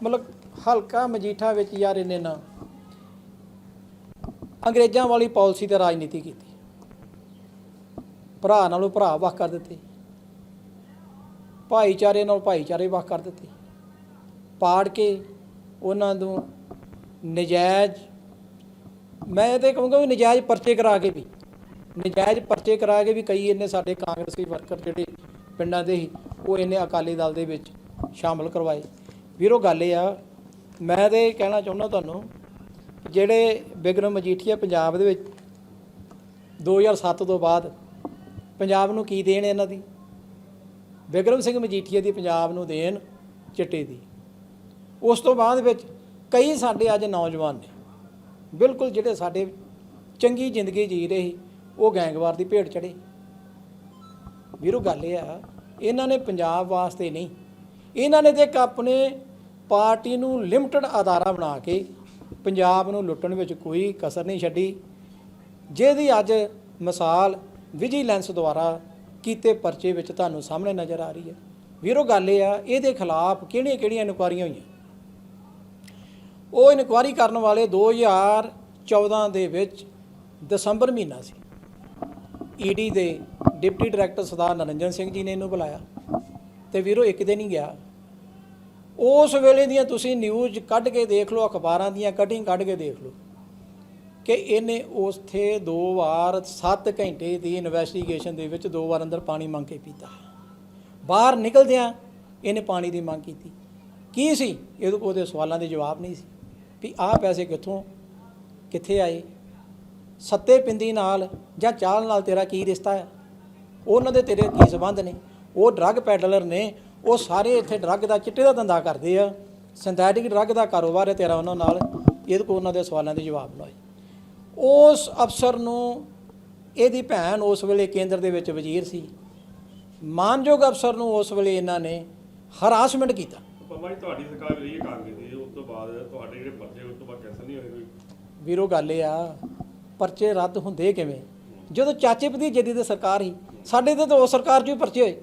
ਮਤਲਬ ਹਲਕਾ ਮਜੀਠਾ ਵਿੱਚ ਯਾਰ ਇਹਨੇ ਨਾ। ਅੰਗਰੇਜ਼ਾਂ ਵਾਲੀ ਪਾਲਿਸੀ ਤੇ ਰਾਜਨੀਤੀ ਕੀਤੀ। ਭਰਾ ਨਾਲੋਂ ਭਰਾ ਵੱਖ ਕਰ ਦਿੱਤੇ। ਭਾਈਚਾਰੇ ਨਾਲ ਭਾਈਚਾਰੇ ਵੱਖ ਕਰ ਦਿੱਤੇ। ਪਾੜ ਕੇ ਉਹਨਾਂ ਨੂੰ ਨਜਾਇਜ਼, ਮੈਂ ਤੇ ਕਹੂੰਗਾ ਵੀ ਨਜਾਇਜ਼ ਪਰਚੇ ਕਰਾ ਕੇ ਵੀ, ਨਜਾਇਜ਼ ਪਰਚੇ ਕਰਾ ਕੇ ਵੀ ਕਈ ਇੰਨੇ ਸਾਡੇ ਕਾਂਗਰਸੀ ਵਰਕਰ ਜਿਹੜੇ ਪਿੰਡਾਂ ਦੇ ਸੀ, ਉਹ ਇਹਨੇ ਅਕਾਲੀ ਦਲ ਦੇ ਵਿੱਚ ਸ਼ਾਮਲ ਕਰਵਾਏ। ਵੀਰੋ, ਗੱਲ ਇਹ ਆ, ਮੈਂ ਤੇ ਇਹ ਕਹਿਣਾ ਚਾਹੁੰਦਾ ਤੁਹਾਨੂੰ ਜਿਹੜੇ ਬਿਕਰਮ ਮਜੀਠੀਆ ਪੰਜਾਬ ਦੇ ਵਿੱਚ 2007 ਤੋਂ ਬਾਅਦ ਪੰਜਾਬ ਨੂੰ ਕੀ ਦੇਣ ਇਹਨਾਂ ਦੀ? ਬਿਕਰਮ ਸਿੰਘ ਮਜੀਠੀਆ ਦੀ ਪੰਜਾਬ ਨੂੰ ਦੇਣ ਚਿੱਟੇ ਦੀ। ਉਸ ਤੋਂ ਬਾਅਦ ਵਿੱਚ ਕਈ ਸਾਡੇ ਅੱਜ ਨੌਜਵਾਨ ਨੇ, ਬਿਲਕੁਲ ਜਿਹੜੇ ਸਾਡੇ ਚੰਗੀ ਜ਼ਿੰਦਗੀ ਜੀ ਰਹੇ ਉਹ ਗੈਂਗਵਾਰ ਦੀ ਭੇਟ ਚੜੇ ਵੀਰੋ ਗੱਲ ਇਹ ਆ, ਇਹਨਾਂ ਨੇ ਪੰਜਾਬ ਵਾਸਤੇ ਨਹੀਂ, ਇਹਨਾਂ ਨੇ ਤੇ ਇੱਕ ਆਪਣੇ ਪਾਰਟੀ ਨੂੰ ਲਿਮਟਿਡ ਅਦਾਰਾ ਬਣਾ ਕੇ ਪੰਜਾਬ ਨੂੰ ਲੁੱਟਣ ਵਿੱਚ ਕੋਈ ਕਸਰ ਨਹੀਂ ਛੱਡੀ, ਜਿਹਦੀ ਅੱਜ ਮਿਸਾਲ ਵਿਜੀਲੈਂਸ ਦੁਆਰਾ ਕੀਤੇ ਪਰਚੇ ਵਿੱਚ ਤੁਹਾਨੂੰ ਸਾਹਮਣੇ ਨਜ਼ਰ ਆ ਰਹੀ ਹੈ। ਵੀਰੋ, ਗੱਲ ਇਹ ਆ, ਇਹਦੇ ਖਿਲਾਫ ਕਿਹੜੀਆਂ ਕਿਹੜੀਆਂ ਇਨਕੁਆਰੀਆਂ ਹੋਈਆਂ? ਉਹ ਇਨਕੁਆਰੀ ਕਰਨ ਵਾਲੇ 2014 ਦੇ ਵਿੱਚ ਦਸੰਬਰ ਮਹੀਨਾ ਸੀ। ਈਡੀ ਦੇ ਡਿਪਟੀ ਡਾਇਰੈਕਟਰ ਸਰਦਾਰ ਨਰਿੰਜਨ ਸਿੰਘ ਜੀ ਨੇ ਇਹਨੂੰ ਬੁਲਾਇਆ। ਤੇ ਵੀਰੋ, ਇੱਕ ਦਿਨ ਹੀ ਗਿਆ। ਉਸ ਵੇਲੇ ਦੀਆਂ ਤੁਸੀਂ ਨਿਊਜ਼ ਕੱਢ ਕੇ ਦੇਖ ਲਓ, ਅਖਬਾਰਾਂ ਦੀਆਂ ਕਟਿੰਗ ਕੱਢ ਕੇ ਦੇਖ ਲਓ ਕਿ ਇਹਨੇ ਉਸਥੇ ਦੋ ਵਾਰ 7 ਘੰਟੇ ਦੀ ਇਨਵੈਸਟੀਗੇਸ਼ਨ ਦੇ ਵਿੱਚ ਦੋ ਵਾਰ ਅੰਦਰ ਪਾਣੀ ਮੰਗ ਕੇ ਪੀਤਾ। ਬਾਹਰ ਨਿਕਲਦਿਆਂ ਇਹਨੇ ਪਾਣੀ ਦੀ ਮੰਗ ਕੀਤੀ। ਕੀ ਸੀ? ਇਹਦੇ ਉਹਦੇ ਸਵਾਲਾਂ ਦੇ ਜਵਾਬ ਨਹੀਂ ਸੀ ਵੀ ਆਹ ਪੈਸੇ ਕਿੱਥੋਂ, ਕਿੱਥੇ ਆਏ? ਸੱਤੇ ਪਿੰਦੀ ਨਾਲ ਜਾਂ ਚਾਲ ਨਾਲ ਤੇਰਾ ਕੀ ਰਿਸ਼ਤਾ ਹੈ ਉਹਨਾਂ ਦੇ ਤੇਰੇ ਕੀ ਸੰਬੰਧ ਨੇ? ਉਹ ਡਰੱਗ ਪੈਡਲਰ ਨੇ ਉਹ ਸਾਰੇ ਇੱਥੇ ਡਰੱਗ ਦਾ ਚਿੱਟੇ ਦਾ ਧੰਦਾ ਕਰਦੇ ਆ। ਸਿੰਥੈਟਿਕ ਡਰੱਗ ਦਾ ਕਾਰੋਬਾਰ ਹੈ ਤੇਰਾ ਉਹਨਾਂ ਨਾਲ। ਇਹਦੇ ਕੋਲ ਉਹਨਾਂ ਦੇ ਸਵਾਲਾਂ ਦੇ ਜਵਾਬ ਹੋਏ ਉਸ ਅਫਸਰ ਨੂੰ ਇਹਦੀ ਭੈਣ ਉਸ ਵੇਲੇ ਕੇਂਦਰ ਦੇ ਵਿੱਚ ਵਜ਼ੀਰ ਸੀ। ਮਾਨਯੋਗ ਅਫਸਰ ਨੂੰ ਉਸ ਵੇਲੇ ਇਹਨਾਂ ਨੇ ਹਰਾਸਮੈਂਟ ਕੀਤਾ। ਪੰਮਾ ਜੀ ਤੁਹਾਡੀ ਸਰਕਾਰ ਰਹੀ ਹੈ ਕਾਂਗਰਸ ਦੀ ਉਸ ਤੋਂ ਬਾਅਦ ਤੁਹਾਡੇ ਜਿਹੜੇ ਪਰਚੇ ਉਸ ਤੋਂ ਬਾਅਦ ਕੈਂਸਲ ਨਹੀਂ ਹੋਏ ਕੋਈ? ਵੀਰੋ ਗੱਲ ਇਹ ਆ ਪਰਚੇ ਰੱਦ ਹੁੰਦੇ ਕਿਵੇਂ? ਜਦੋਂ ਚਾਚੇ ਭਤੀਜੇ ਦੀ ਤੇ ਸਰਕਾਰ ਹੀ ਸਾਡੇ ਤੇ ਤਾਂ ਉਹ ਸਰਕਾਰ 'ਚ ਵੀ ਪਰਚੇ ਹੋਏ।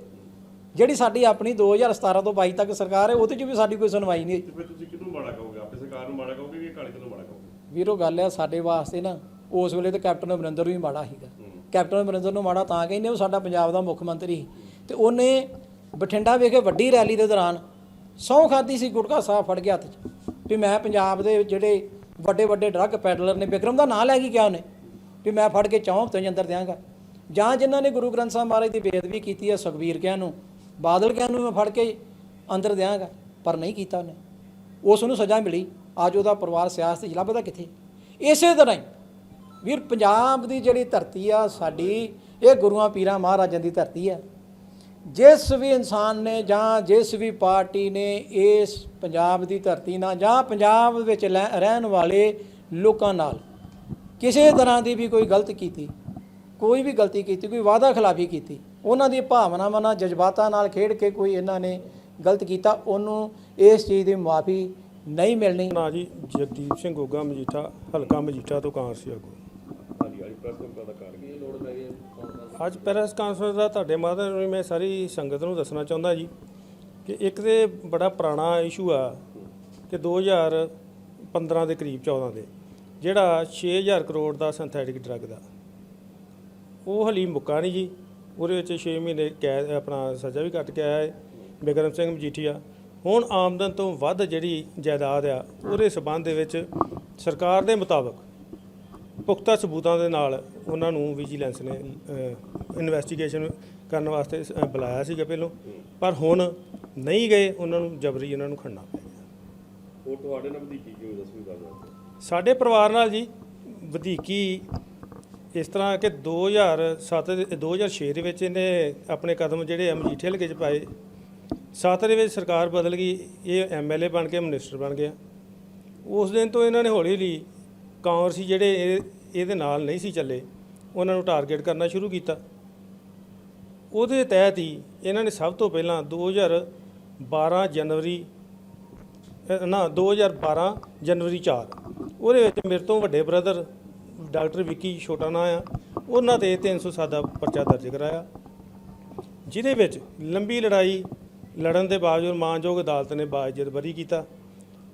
ਜਿਹੜੀ ਸਾਡੀ ਆਪਣੀ 2017 ਤੋਂ 22 ਤੱਕ ਸਰਕਾਰ ਹੈ ਉਹਦੇ 'ਚ ਵੀ ਸਾਡੀ ਕੋਈ ਸੁਣਵਾਈ ਨਹੀਂ ਹੋਈ। ਤੇ ਫਿਰ ਤੁਸੀਂ ਕਿਹਨੂੰ ਮਾੜਾ ਕਹੋਗੇ? ਆਪਣੀ ਸਰਕਾਰ ਨੂੰ ਮਾੜਾ ਕਹੋਗੇ ਕਿ ਅਕਾਲੀ ਦਲ ਨੂੰ ਮਾੜਾ ਕਹੋਗੇ? ਵੀਰੋ ਗੱਲ ਆ ਸਾਡੇ ਵਾਸਤੇ ਨਾ ਉਸ ਵੇਲੇ ਤੇ ਕੈਪਟਨ ਅਮਰਿੰਦਰ ਵੀ ਮਾੜਾ ਸੀਗਾ। ਕੈਪਟਨ ਅਮਰਿੰਦਰ ਨੂੰ ਮਾੜਾ ਤਾਂ ਕਹਿੰਦੇ ਉਹ ਸਾਡਾ ਪੰਜਾਬ ਦਾ ਮੁੱਖ ਮੰਤਰੀ ਸੀ। ਤੇ ਉਹਨੇ ਬਠਿੰਡਾ ਵਿਖੇ ਵੱਡੀ ਰੈਲੀ ਦੇ ਦੌਰਾਨ ਸਹੁੰ ਖਾਦੀ ਸੀ ਗੁਟਕਾ ਸਾਹਿਬ ਫੜ ਕੇ ਹੱਥ 'ਚ ਵੀ ਮੈਂ ਪੰਜਾਬ ਦੇ ਜਿਹੜੇ ਵੱਡੇ ਵੱਡੇ ਡਰੱਗ ਪੈਡਲਰ ਨੇ ਵਿਕਰਮ ਦਾ ਨਾਂ ਲੈ ਕੇ ਕਿਹਾ ਉਹਨੇ ਵੀ ਮੈਂ ਫੜ ਕੇ ਚੌਂ ਹਫ਼ਤੇ 'ਚ ਅੰਦਰ ਦਿਆਂਗਾ। ਜਾਂ ਜਿਨ੍ਹਾਂ ਨੇ ਗੁਰੂ ਗ੍ਰੰਥ ਸਾਹਿਬ ਮਹਾਰਾਜ ਦੀ ਬੇਅਦਬੀ ਕੀਤੀ ਹੈ ਸੁਖਬੀਰ ਕਿਆਂ ਨੂੰ ਬਾਦਲ ਕਹਿਣ ਨੂੰ ਮੈਂ ਫੜ ਕੇ ਅੰਦਰ ਦਿਆਂਗਾ, ਪਰ ਨਹੀਂ ਕੀਤਾ ਉਹਨੇ। ਉਸ ਨੂੰ ਸਜ਼ਾ ਮਿਲੀ। ਅੱਜ ਉਹਦਾ ਪਰਿਵਾਰ ਸਿਆਸਤ 'ਚ ਲੱਭਦਾ ਕਿੱਥੇ? ਇਸੇ ਤਰ੍ਹਾਂ ਹੀ ਵੀਰ, ਪੰਜਾਬ ਦੀ ਜਿਹੜੀ ਧਰਤੀ ਆ, ਸਾਡੀ, ਇਹ ਗੁਰੂਆਂ ਪੀਰਾਂ ਮਹਾਰਾਜਾਂ ਦੀ ਧਰਤੀ ਆ। ਜਿਸ ਵੀ ਇਨਸਾਨ ਨੇ ਜਾਂ ਜਿਸ ਵੀ ਪਾਰਟੀ ਨੇ ਇਸ ਪੰਜਾਬ ਦੀ ਧਰਤੀ ਨਾਲ ਜਾਂ ਪੰਜਾਬ ਵਿੱਚ ਲੈ- ਰਹਿਣ ਵਾਲੇ ਲੋਕਾਂ ਨਾਲ ਕਿਸੇ ਤਰ੍ਹਾਂ ਦੀ ਵੀ ਕੋਈ ਗਲਤ ਕੀਤੀ, ਕੋਈ ਵੀ ਗਲਤੀ ਕੀਤੀ, ਕੋਈ ਵਾਅਦਾ ਖਿਲਾਫੀ ਕੀਤੀ ਉਹਨਾਂ ਦੀ ਭਾਵਨਾਵਾਂ ਨਾਲ ਜਜ਼ਬਾਤਾਂ ਨਾਲ ਖੇਡ ਕੇ ਕੋਈ ਇਹਨਾਂ ਨੇ ਗਲਤ ਕੀਤਾ ਉਹਨੂੰ ਇਸ ਚੀਜ਼ ਦੀ ਮਾਫੀ ਨਹੀਂ ਮਿਲਣੀ। ਨਾ ਜੀ ਜਗਦੀਪ ਸਿੰਘ ਗੋਗਾ ਮਜੀਠਾ ਹਲਕਾ ਮਜੀਠਾ ਤੋਂ ਕਾਂਗਰਸੀ ਆਗੂ। ਹਾਂਜੀ ਅੱਜ ਪ੍ਰੈਸ ਕਾਨਫਰੰਸ ਦਾ ਤੁਹਾਡੇ ਮਾਧਿਅਮ ਮੈਂ ਸਾਰੀ ਸੰਗਤ ਨੂੰ ਦੱਸਣਾ ਚਾਹੁੰਦਾ ਜੀ ਕਿ ਇੱਕ ਤੇ ਬੜਾ ਪੁਰਾਣਾ ਇਸ਼ੂ ਆ ਕਿ 2015 ਦੇ ਕਰੀਬ 14 ਦੇ ਜਿਹੜਾ 6000 ਕਰੋੜ ਦਾ ਸਿੰਥੈਟਿਕ ਡਰੱਗ ਦਾ ਉਹ ਹਲੀ ਮੁੱਕਾ ਨਹੀਂ ਜੀ। ਉਹਦੇ ਵਿੱਚ 6 ਮਹੀਨੇ ਕੈਦ ਆਪਣਾ ਸਜ਼ਾ ਵੀ ਕੱਟ ਕੇ ਆਇਆ ਹੈ ਬਿਕਰਮ ਸਿੰਘ ਮਜੀਠੀਆ। ਹੁਣ ਆਮਦਨ ਤੋਂ ਵੱਧ ਜਿਹੜੀ ਜਾਇਦਾਦ ਆ ਉਹਦੇ ਸਬੰਧ ਦੇ ਵਿੱਚ ਸਰਕਾਰ ਦੇ ਮੁਤਾਬਕ ਪੁਖਤਾ ਸਬੂਤਾਂ ਦੇ ਨਾਲ ਉਹਨਾਂ ਨੂੰ ਵਿਜੀਲੈਂਸ ਨੇ ਇਨਵੈਸਟੀਗੇਸ਼ਨ ਕਰਨ ਵਾਸਤੇ ਬੁਲਾਇਆ ਸੀਗਾ ਪਹਿਲੋਂ। ਪਰ ਹੁਣ ਨਹੀਂ ਗਏ ਉਹਨਾਂ ਨੂੰ ਜਬਰੀ ਉਹਨਾਂ ਨੂੰ ਖੜਨਾ ਪਿਆ ਹੋਰ ਤੁਹਾਡੇ ਨਾਲ ਵਧੀਕੀ ਕਿਉਂ ਦੱਸਵੀਂ ਗੱਲ ਹੈ ਸਾਡੇ ਪਰਿਵਾਰ ਨਾਲ ਜੀ ਵਧੀਕੀ ਇਸ ਤਰ੍ਹਾਂ ਕਿ 2007 ਦੇ- 2006 ਦੇ ਵਿੱਚ ਇਹਨੇ ਆਪਣੇ ਕਦਮ ਜਿਹੜੇ ਆ ਮਜੀਠੇ ਹਲਕੇ 'ਚ ਪਾਏ। 7 ਦੇ ਵਿੱਚ ਸਰਕਾਰ ਬਦਲ ਗਈ ਇਹ ਐਮਐਲਏ ਬਣ ਕੇ ਮਿਨਿਸਟਰ ਬਣ ਗਿਆ। ਉਸ ਦਿਨ ਤੋਂ ਇਹਨਾਂ ਨੇ ਹੌਲੀ ਹੌਲੀ ਕਾਂਗਰਸੀ ਜਿਹੜੇ ਇਹ- ਇਹਦੇ ਨਾਲ ਨਹੀਂ ਸੀ ਚੱਲੇ ਉਹਨਾਂ ਨੂੰ ਟਾਰਗੇਟ ਕਰਨਾ ਸ਼ੁਰੂ ਕੀਤਾ। ਉਹਦੇ ਤਹਿਤ ਹੀ ਇਹਨਾਂ ਨੇ ਸਭ ਤੋਂ ਪਹਿਲਾਂ 2012 ਜਨਵਰੀ ਅ, ਨਾ 2012 ਜਨਵਰੀ 4 ਉਹਦੇ ਵਿੱਚ ਮੇਰੇ ਤੋਂ ਵੱਡੇ ਬ੍ਰਦਰ ਡਾਕਟਰ ਵਿੱਕੀ ਛੋਟਾ ਨਾਂ ਆ, ਉਹਨਾਂ ਤੇ 307 ਦਾ ਪਰਚਾ ਦਰਜ ਕਰਾਇਆ। ਜਿਹਦੇ ਵਿੱਚ ਲੰਬੀ ਲੜਾਈ, ਲੜਨ ਦੇ ਬਾਵਜੂਦ ਮਾਨਯੋਗ ਅਦਾਲਤ ਨੇ ਬਾਜ਼ਜਦ ਬਰੀ ਕੀਤਾ।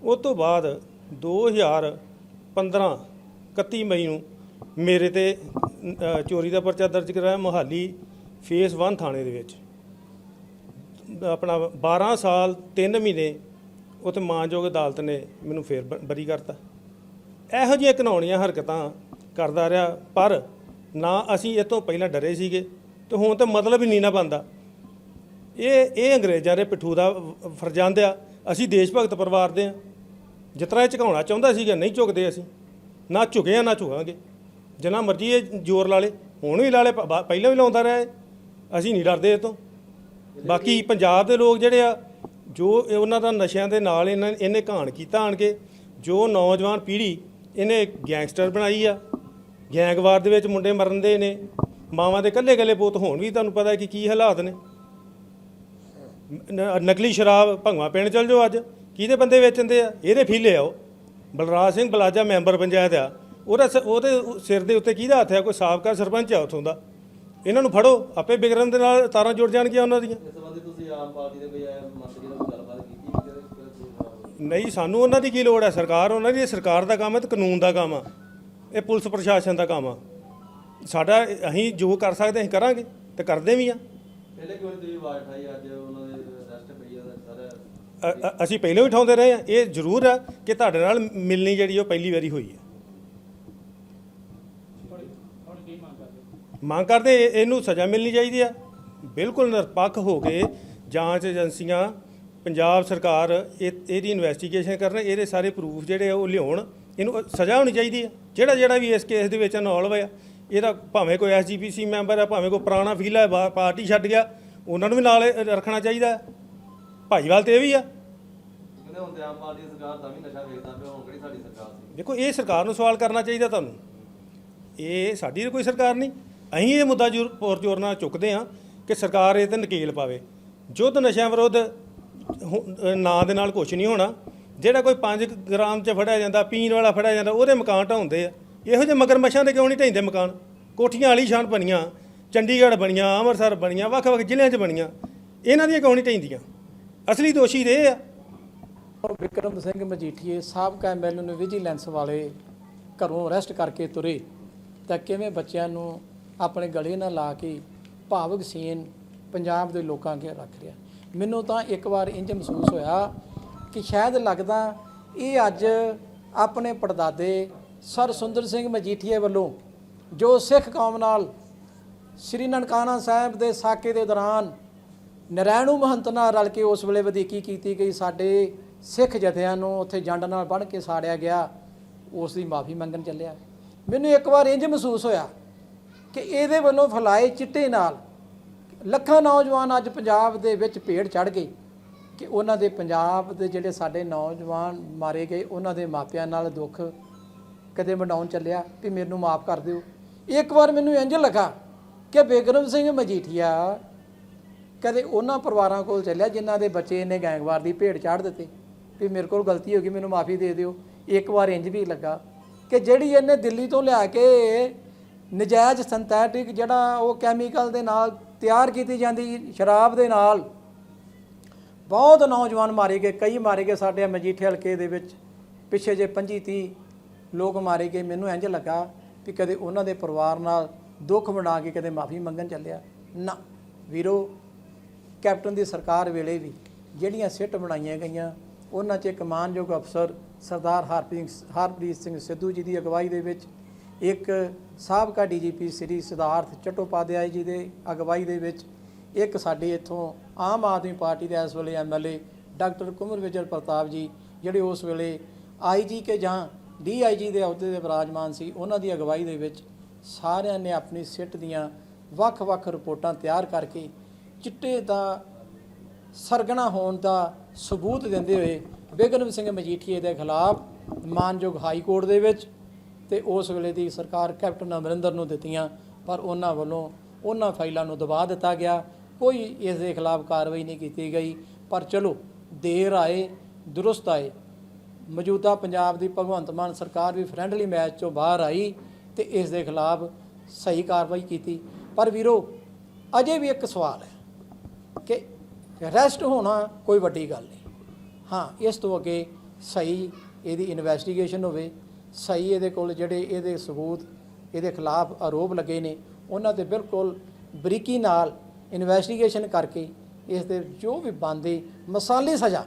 ਉਸ ਤੋਂ ਬਾਅਦ 2015 31 ਮਈ ਨੂੰ ਮੇਰੇ ਤੇ ਚੋਰੀ ਦਾ ਪਰਚਾ ਦਰਜ ਕਰਾਇਆ ਮੋਹਾਲੀ ਫੇਸ 1 ਥਾਣੇ ਦੇ ਵਿੱਚ। ਆਪਣਾ 12 ਸਾਲ 3 ਮਹੀਨੇ ਉੱਥੇ ਮਾਨਯੋਗ ਅਦਾਲਤ ਨੇ ਮੈਨੂੰ ਫੇਰ ਬ- ਬਰੀ ਕਰਤਾ। ਇਹੋ ਜਿਹੀਆਂ ਘਿਨਾਉਣੀਆਂ ਹਰਕਤਾਂ ਕਰਦਾ ਰਿਹਾ, ਪਰ ਨਾ ਅਸੀਂ ਇਹ ਤੋਂ ਪਹਿਲਾਂ ਡਰੇ ਸੀਗੇ ਤੇ ਹੁਣ ਤਾਂ ਮਤਲਬ ਹੀ ਨਹੀਂ ਨਾ ਬੰਦਾ ਇਹ ਇਹ ਅੰਗਰੇਜ਼ਾਂ ਦੇ ਪਿੱਠੂ ਦਾ ਵ- ਫਰਜ਼ੰਦ ਆ। ਅਸੀਂ ਦੇਸ਼ ਭਗਤ ਪਰਿਵਾਰ ਦੇ ਆ। ਜਿਸ ਤਰ੍ਹਾਂ ਇਹ ਝੁਕਾਉਣਾ ਚਾਹੁੰਦਾ ਸੀਗਾ, ਨਹੀਂ ਝੁਕਦੇ ਅਸੀਂ। ਨਾ ਝੁਕੇ ਆ ਨਾ ਝੁਕਾਂਗੇ ਜਿੰਨਾ ਮਰਜ਼ੀ ਇਹ ਜ਼ੋਰ ਲਾ ਲੇ, ਹੁਣ ਵੀ ਲਾ ਲੇ ਪਹਿਲਾਂ ਵੀ ਲਾਉਂਦਾ ਰਿਹਾ ਇਹ। ਅਸੀਂ ਨਹੀਂ ਡਰਦੇ ਇਹ ਤੋਂ। ਬਾਕੀ ਪੰਜਾਬ ਦੇ ਲੋਕ ਜਿਹੜੇ ਆ, ਜੋ ਉਹਨਾਂ ਦਾ ਨਸ਼ਿਆਂ ਦੇ ਨਾਲ ਇਹਨਾਂ, ਇਹਨੇ ਘਾਣ ਕੀਤਾ ਆਣ ਕੇ, ਜੋ ਨੌਜਵਾਨ ਪੀੜ੍ਹੀ ਇਹਨੇ ਗੈਂਗਸਟਰ ਬਣਾਈ ਆ ਗੈਂਗਵਾਰ ਦੇ ਵਿੱਚ ਮੁੰਡੇ ਮਰਨ ਦੇ ਨੇ। ਮਾਵਾਂ ਦੇ ਕੱਲੇ ਕੱਲੇ ਪੁੱਤ ਹੋਣ ਵੀ ਤੁਹਾਨੂੰ ਪਤਾ ਕਿ ਕੀ ਹਾਲਾਤ ਨੇ। ਨ- ਨਕਲੀ ਸ਼ਰਾਬ ਭੰਗਵਾ ਪਿੰਡ ਚਲ ਜਾਓ ਅੱਜ। ਕਿਹਦੇ ਬੰਦੇ ਵੇਚਣਦੇ ਆ? ਇਹਦੇ ਫੀਲੇ ਆਓ ਬਲਰਾਜ ਸਿੰਘ ਬਲਾਜਾ ਮੈਂਬਰ ਪੰਚਾਇਤ ਆ। ਉਹਦਾ ਸ- ਉਹਦੇ ਸਿਰ ਦੇ ਉੱਤੇ ਕਿਹਦਾ ਹੱਥ ਆ? ਕੋਈ ਸਾਬਕਾ ਸਰਪੰਚ ਆ ਉੱਥੋਂ ਦਾ। ਇਹਨਾਂ ਨੂੰ ਫੜੋ। ਆਪੇ ਬਿਗਰਨ ਦੇ ਨਾਲ ਤਾਰਾਂ ਜੁੜ ਜਾਣਗੀਆਂ ਉਹਨਾਂ ਦੀਆਂ। ਇਸ ਸੰਬੰਧੀ ਤੁਸੀਂ ਆਮ ਪਾਰਟੀ ਦੇ ਕੋਈ ਆਏ ਮੰਤਰੀ ਨਾਲ ਕੋਈ ਗੱਲਬਾਤ ਕੀਤੀ ਕਿ ਕਿਹਦੇ ਕਿਹਦੇ ਕੋਈ ਜਵਾਬ ਨਹੀਂ ਸਾਨੂੰ ਉਹਨਾਂ ਦੀ ਕੀ ਲੋੜ ਹੈ ਸਰਕਾਰ ਉਹਨਾਂ ਦੀ ਸਰਕਾਰ ਦਾ ਕੰਮ ਹੈ ਤੇ ਕਾਨੂੰਨ ਦਾ ਕੰਮ ਆ। ਇਹ ਪੁਲਿਸ ਪ੍ਰਸ਼ਾਸਨ ਦਾ ਕੰਮ ਆ। ਸਾਡਾ ਅਸੀਂ ਜੋ ਕਰ ਸਕਦੇ ਅਸੀਂ ਕਰਾਂਗੇ ਤੇ ਕਰਦੇ ਵੀ ਆ। ਪਹਿਲੇ ਕਿਉਂ ਤੁਸੀਂ ਆਵਾਜ਼ ਉਠਾਈ? ਅੱਜ ਉਹਨਾਂ ਦੇ ਅਰੈਸਟ ਪਈ ਆ ਸਾਰਾ ਅ- ਅ- ਅਸੀਂ ਪਹਿਲਾਂ ਵੀ ਉਠਾਉਂਦੇ ਰਹੇ ਆ। ਇਹ ਜ਼ਰੂਰ ਆ ਕਿ ਤੁਹਾਡੇ ਨਾਲ ਮਿਲਣੀ ਜਿਹੜੀ ਉਹ ਪਹਿਲੀ ਵਾਰੀ ਹੋਈ ਹੈ ਮੰਗ ਕਰਦੇ ਮੰਗ ਕਰਦੇ ਇਹ- ਇਹਨੂੰ ਸਜ਼ਾ ਮਿਲਣੀ ਚਾਹੀਦੀ ਆ। ਬਿਲਕੁਲ ਨਿਰਪੱਖ ਹੋ ਕੇ ਜਾਂਚ ਏਜੰਸੀਆਂ ਪੰਜਾਬ ਸਰਕਾਰ ਇਹ ਇਹਦੀ ਇਨਵੈਸਟੀਗੇਸ਼ਨ ਕਰਨ ਇਹਦੇ ਸਾਰੇ ਪ੍ਰੂਫ ਜਿਹੜੇ ਆ ਉਹ ਲਿਆਉਣ। ਇਹਨੂੰ ਸਜ਼ਾ ਹੋਣੀ ਚਾਹੀਦੀ ਆ ਜਿਹੜਾ ਜਿਹੜਾ ਵੀ ਇਸ ਕੇਸ ਦੇ ਵਿੱਚ ਇਨਵੋਲਵ ਆ ਇਹਦਾ ਭਾਵੇਂ ਕੋਈ ਐਸਜੀਪੀਸੀ ਮੈਂਬਰ ਆ ਭਾਵੇਂ ਕੋਈ ਪੁਰਾਣਾ ਫੀਲ ਹੈ ਪਾਰਟੀ ਛੱਡ ਗਿਆ ਉਹਨਾਂ ਨੂੰ ਵੀ ਨਾਲ ਰੱਖਣਾ ਚਾਹੀਦਾ ਹੈ। ਭਾਈਵਾਲ ਤੇ ਇਹ ਵੀ ਆ। ਕਹਿੰਦੇ ਹੁਣ ਤੇ ਆਮ ਪਾਰਟੀ ਦੀ ਸਰਕਾਰ ਤਾਂ ਵੀ ਨਸ਼ਾ ਵੇਚਦਾ ਪਿਆ ਹੁਣ ਕਿਹੜੀ ਸਾਡੀ ਸਰਕਾਰ ਸੀ? ਦੇਖੋ ਇਹ ਸਰਕਾਰ ਨੂੰ ਸਵਾਲ ਕਰਨਾ ਚਾਹੀਦਾ ਤੁਹਾਨੂੰ। ਇਹ ਸਾਡੀ ਤਾਂ ਕੋਈ ਸਰਕਾਰ ਨਹੀਂ। ਅਸੀਂ ਇਹ ਮੁੱਦਾ ਪੌਰ ਜ਼ੋਰ ਨਾਲ ਚੁੱਕਦੇ ਹਾਂ ਕਿ ਸਰਕਾਰ ਇਹ ਤੇ ਨਕੇਲ ਪਾਵੇ। ਯੁੱਧ ਨਸ਼ਿਆਂ ਵਿਰੁੱਧ ਹੁ- ਨਾਂ ਦੇ ਨਾਲ ਕੁਝ ਨਹੀਂ ਹੋਣਾ। ਜਿਹੜਾ ਕੋਈ 5 ਗ੍ਰਾਮ ਚ ਫੜਿਆ ਜਾਂਦਾ, ਪੀਣ ਵਾਲਾ ਫੜਿਆ ਜਾਂਦਾ, ਉਹਦੇ ਮਕਾਨ ਢਾਉਂਦੇ ਆ। ਇਹੋ ਜਿਹੇ ਮਗਰਮੱਛਾਂ ਦੇ ਕਿਉਂ ਨਹੀਂ ਢਾਈਂਦੇ ਮਕਾਨ? ਕੋਠੀਆਂ ਵਾਲੀ ਸ਼ਾਨ ਬਣੀਆਂ, ਚੰਡੀਗੜ੍ਹ ਬਣੀਆਂ, ਅੰਮ੍ਰਿਤਸਰ ਬਣੀਆਂ, ਵੱਖ-ਵੱਖ ਜ਼ਿਲ੍ਹਿਆਂ 'ਚ ਬਣੀਆਂ। ਇਹਨਾਂ ਦੀਆਂ ਕਿਉਂ ਨਹੀਂ ਢਾਈਂਦੀਆਂ ਅਸਲੀ ਦੋਸ਼ੀ ਤੇ ਇਹ ਆ। ਔਰ ਵਿਕਰਮ ਸਿੰਘ ਮਜੀਠੀਏ, ਸਾਬਕਾ ਐਮਐਲਏ ਨੂੰ ਵਿਜੀਲੈਂਸ ਵਾਲੇ ਘਰੋਂ ਅਰੈਸਟ ਕਰਕੇ ਤੁਰੇ। ਤਾਂ ਕਿਵੇਂ ਬੱਚਿਆਂ ਨੂੰ ਆਪਣੇ ਗਲੇ ਨਾਲ ਲਾ ਕੇ ਭਾਵਕ ਸੀਨ ਪੰਜਾਬ ਦੇ ਲੋਕਾਂ ਅੱਗੇ ਰੱਖ ਰਿਹਾ? ਮੈਨੂੰ ਤਾਂ ਇੱਕ ਵਾਰ ਇੰਜ ਮਹਿਸੂਸ ਹੋਇਆ ਕਿ ਸ਼ਾਇਦ ਲੱਗਦਾ ਇਹ ਅੱਜ ਆਪਣੇ ਪੜਦਾਦੇ ਸਰ ਸੁੰਦਰ ਸਿੰਘ ਮਜੀਠੀਏ ਵੱਲੋਂ ਜੋ ਸਿੱਖ ਕੌਮ ਨਾਲ ਸ੍ਰੀ ਨਨਕਾਣਾ ਸਾਹਿਬ ਦੇ ਸਾਕੇ ਦੇ ਦੌਰਾਨ ਨਰੈਣੂ ਮਹੰਤ ਨਾਲ ਰਲ ਕੇ ਉਸ ਵੇਲੇ ਵਧੀਕੀ ਕੀਤੀ ਗਈ, ਸਾਡੇ ਸਿੱਖ ਜਥਿਆਂ ਨੂੰ ਉੱਥੇ ਜੰਡ ਨਾਲ ਬੰਨ੍ਹ ਕੇ ਸਾੜਿਆ ਗਿਆ, ਉਸ ਦੀ ਮਾਫੀ ਮੰਗਣ ਚੱਲਿਆ। ਮੈਨੂੰ ਇੱਕ ਵਾਰ ਇੰਜ ਮਹਿਸੂਸ ਹੋਇਆ ਕਿ ਇਹਦੇ ਵੱਲੋਂ ਫੈਲਾਏ ਚਿੱਟੇ ਨਾਲ ਲੱਖਾਂ ਨੌਜਵਾਨ ਅੱਜ ਪੰਜਾਬ ਦੇ ਵਿੱਚ ਭੇੜ ਚੜ ਗਏ। ਕਿ ਉਹਨਾਂ ਦੇ ਪੰਜਾਬ ਦੇ ਜਿਹੜੇ ਸਾਡੇ ਨੌਜਵਾਨ ਮਾਰੇ ਗਏ, ਉਹਨਾਂ ਦੇ ਮਾਪਿਆਂ ਨਾਲ ਦੁੱਖ ਕਦੇ ਮਨਾਉਣ ਚੱਲਿਆ ਵੀ ਮੈਨੂੰ ਮਾਫ ਕਰ ਦਿਓ। ਇੱਕ ਵਾਰ ਮੈਨੂੰ ਇੰਜ ਲੱਗਾ ਕਿ ਬੇਗਰਮ ਸਿੰਘ ਮਜੀਠੀਆ ਕਦੇ ਉਹਨਾਂ ਪਰਿਵਾਰਾਂ ਕੋਲ ਚੱਲਿਆ ਜਿਨ੍ਹਾਂ ਦੇ ਬੱਚੇ ਨੇ ਗੈਂਗਵਾਰ ਦੀ ਭੇਡ ਚਾੜ ਦਿੱਤੇ ਵੀ ਮੇਰੇ ਕੋਲ ਗਲਤੀ ਹੋ ਗਈ, ਮੈਨੂੰ ਮਾਫੀ ਦੇ ਦਿਓ। ਇੱਕ ਵਾਰ ਇੰਜ ਵੀ ਲੱਗਾ ਕਿ ਜਿਹੜੀ ਇਹਨੇ ਦਿੱਲੀ ਤੋਂ ਲਿਆ ਕੇ ਨਜਾਇਜ਼ ਸਿੰਥੈਟਿਕ ਜਿਹੜਾ ਉਹ ਕੈਮੀਕਲ ਦੇ ਨਾਲ ਤਿਆਰ ਕੀਤੀ ਜਾਂਦੀ, ਸ਼ਰਾਬ ਦੇ ਨਾਲ ਬਹੁਤ ਨੌਜਵਾਨ ਮਾਰੇ ਗਏ, ਕਈ ਮਾਰੇ ਗਏ ਸਾਡੇ ਮਜੀਠੇ ਹਲਕੇ ਦੇ ਵਿੱਚ। ਪਿੱਛੇ ਜੇ 25 30 ਲੋਕ ਮਾਰੇ ਗਏ, ਮੈਨੂੰ ਇੰਜ ਲੱਗਾ ਵੀ ਕਦੇ ਉਹਨਾਂ ਦੇ ਪਰਿਵਾਰ ਨਾਲ ਦੁੱਖ ਵੰਡਾ ਕੇ ਕਦੇ ਮਾਫੀ ਮੰਗਣ ਚੱਲਿਆ। ਨਾ, ਵੀਰੋ, ਕੈਪਟਨ ਦੀ ਸਰਕਾਰ ਵੇਲੇ ਵੀ ਜਿਹੜੀਆਂ ਸਿੱਟ ਬਣਾਈਆਂ ਗਈਆਂ, ਉਹਨਾਂ 'ਚ ਇੱਕ ਮਾਨਯੋਗ ਅਫਸਰ ਸਰਦਾਰ ਹਰਪ੍ਰੀਤ ਹਰਪ੍ਰੀਤ ਸਿੰਘ ਸਿੱਧੂ ਜੀ ਦੀ ਅਗਵਾਈ ਦੇ ਵਿੱਚ, ਇੱਕ ਸਾਬਕਾ ਡੀਜੀਪੀ ਸ੍ਰੀ ਸਿਧਾਰਥ ਚਟੋਪਾਧਿਆਏ ਜੀ ਦੇ ਅਗਵਾਈ ਦੇ ਵਿੱਚ ਇੱਕ ਸਾਡੇ ਇੱਥੋਂ ਆਮ ਆਦਮੀ ਪਾਰਟੀ ਦੇ ਇਸ ਵੇਲੇ ਐਮਐਲਏ ਡਾਕਟਰ ਕੁਮਰ ਵਿਜਰ ਪ੍ਰਤਾਪ ਜੀ, ਜਿਹੜੇ ਉਸ ਵੇਲੇ ਆਈਜੀ ਕੇ ਜਾਂ ਡੀਆਈਜੀ ਦੇ ਅਹੁਦੇ ਦੇ ਵਿਰਾਜਮਾਨ ਸੀ, ਉਹਨਾਂ ਦੀ ਅਗਵਾਈ ਦੇ ਵਿੱਚ ਸਾਰਿਆਂ ਨੇ ਆਪਣੀ ਸਿੱਟ ਦੀਆਂ ਵੱਖ-ਵੱਖ ਰਿਪੋਰਟਾਂ ਤਿਆਰ ਕਰਕੇ ਚਿੱਟੇ ਦਾ ਸਰਗਣਾ ਹੋਣ ਦਾ ਸਬੂਤ ਦਿੰਦੇ ਹੋਏ ਬਿਗਨਮ ਸਿੰਘ ਮਜੀਠੀਏ ਦੇ ਖਿਲਾਫ ਮਾਨਯੋਗ ਹਾਈ ਕੋਰਟ ਦੇ ਵਿੱਚ ਤੇ ਉਸ ਵੇਲੇ ਦੀ ਸਰਕਾਰ ਕੈਪਟਨ ਅਮਰਿੰਦਰ ਨੂੰ ਦਿੱਤੀਆਂ, ਪਰ ਉਹਨਾਂ ਵੱਲੋਂ ਉਹਨਾਂ ਫਾਈਲਾਂ ਨੂੰ ਦਬਾ ਦਿੱਤਾ ਗਿਆ। ਕੋਈ ਇਸ ਦੇ ਖਿਲਾਫ ਕਾਰਵਾਈ ਨਹੀਂ ਕੀਤੀ ਗਈ। ਪਰ ਚਲੋ, ਦੇਰ ਆਏ, ਦਰੁਸਤ ਆਏ। ਮੌਜੂਦਾ ਪੰਜਾਬ ਦੀ ਭਗਵੰਤ ਮਾਨ ਸਰਕਾਰ ਵੀ ਫਰੈਂਡਲੀ ਮੈਚ ਚੋਂ ਬਾਹਰ ਆਈ ਤੇ ਇਸ ਦੇ ਖਿਲਾਫ ਸਹੀ ਕਾਰਵਾਈ ਕੀਤੀ। ਪਰ ਵੀਰੋ, ਅਜੇ ਵੀ ਇੱਕ ਸਵਾਲ ਹੈ ਕਿ ਅਰੈਸਟ ਹੋਣਾ ਕੋਈ ਵੱਡੀ ਗੱਲ ਨਹੀਂ। ਹਾਂ, ਇਸ ਤੋਂ ਅੱਗੇ ਸਹੀ ਇਹਦੀ ਇਨਵੈਸਟੀਗੇਸ਼ਨ ਹੋਵੇ, ਸਹੀ ਇਹਦੇ ਕੋਲ ਜਿਹੜੇ ਇਹਦੇ ਸਬੂਤ, ਇਹਦੇ ਖਿਲਾਫ ਆਰੋਪ ਲੱਗੇ ਨੇ, ਉਹਨਾਂ ਤੇ ਬਿਲਕੁਲ ਬਰੀਕੀ ਨਾਲ ਇਨਵੈਸਟੀਗੇਸ਼ਨ ਕਰਕੇ ਇਸ ਦੇ ਜੋ ਵੀ ਬੰਦੇ ਮਸਾਲੀ ਸਜ਼ਾ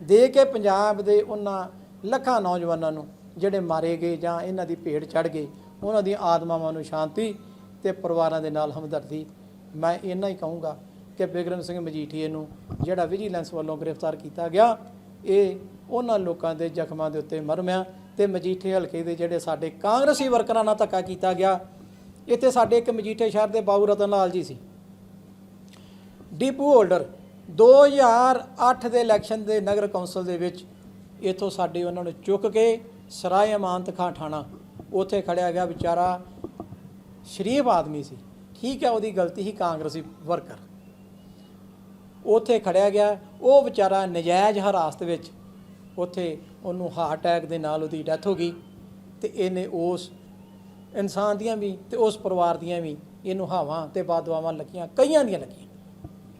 ਦੇ ਕੇ ਪੰਜਾਬ ਦੇ ਉਹਨਾਂ ਲੱਖਾਂ ਨੌਜਵਾਨਾਂ ਨੂੰ ਜਿਹੜੇ ਮਾਰੇ ਗਏ ਜਾਂ ਇਹਨਾਂ ਦੀ ਭੇਡ ਚੜ ਗਏ ਉਹਨਾਂ ਦੀਆਂ ਆਤਮਾਵਾਂ ਨੂੰ ਸ਼ਾਂਤੀ ਤੇ ਪਰਿਵਾਰਾਂ ਦੇ ਨਾਲ ਹਮਦਰਦੀ। ਮੈਂ ਇੰਨਾ ਹੀ ਕਹੂੰਗਾ ਕਿ ਬਿਕਰਮ ਸਿੰਘ ਮਜੀਠੀਏ ਨੂੰ ਜਿਹੜਾ ਵਿਜੀਲੈਂਸ ਵੱਲੋਂ ਗ੍ਰਿਫਤਾਰ ਕੀਤਾ ਗਿਆ, ਇਹ ਉਹਨਾਂ ਲੋਕਾਂ ਦੇ ਜ਼ਖਮਾਂ ਦੇ ਉੱਤੇ ਮਰਮਿਆ ਤੇ ਮਜੀਠੇ ਹਲਕੇ ਦੇ ਜਿਹੜੇ ਸਾਡੇ ਕਾਂਗਰਸੀ ਵਰਕਰਾਂ ਨਾਲ ਧੱਕਾ ਕੀਤਾ ਗਿਆ, ਇੱਥੇ ਸਾਡੇ ਇੱਕ ਮਜੀਠੇ ਸ਼ਹਿਰ ਦੇ ਬਾਬੂ ਰਤਨ ਲਾਲ ਜੀ ਸੀ। ਡਿਪੂ ਹੋਲਡਰ 2008 ਦੇ ਇਲੈਕਸ਼ਨ ਦੇ ਨਗਰ ਕੌਂਸਲ ਦੇ ਵਿੱਚ ਇਥੋਂ ਸਾਡੇ ਉਹਨਾਂ ਨੂੰ ਚੁੱਕ ਕੇ ਸਰਾਏ ਅਮਾਨਤ ਖਾਂ ਥਾਣਾ ਉੱਥੇ ਖੜਿਆ ਗਿਆ ਵਿਚਾਰਾ ਸ਼ਰੀਫ ਆਦਮੀ ਸੀ। ਠੀਕ ਹੈ, ਉਹਦੀ ਗਲਤੀ ਹੀ ਕਾਂਗਰਸੀ ਵਰਕਰ। ਉੱਥੇ ਖੜਿਆ ਗਿਆ, ਉਹ ਵਿਚਾਰਾ ਨਜਾਇਜ਼ ਹਰਾਸਤ ਵਿੱਚ ਉੱਥੇ ਉਹਨੂੰ ਹਾਰਟ ਅਟੈਕ ਦੇ ਨਾਲ ਉਹਦੀ ਡੈਥ ਹੋ ਗਈ ਤੇ ਇਹਨੇ ਉਸ ਇਨਸਾਨ ਦੀਆਂ ਵੀ ਤੇ ਉਸ ਪਰਿਵਾਰ ਦੀਆਂ ਵੀ ਇਹਨੂੰ ਹਾਵਾਂ ਤੇ ਬਾਦਵਾਵਾਂ ਲੱਗੀਆਂ, ਕਈਆਂ ਦੀਆਂ ਲੱਗੀਆਂ।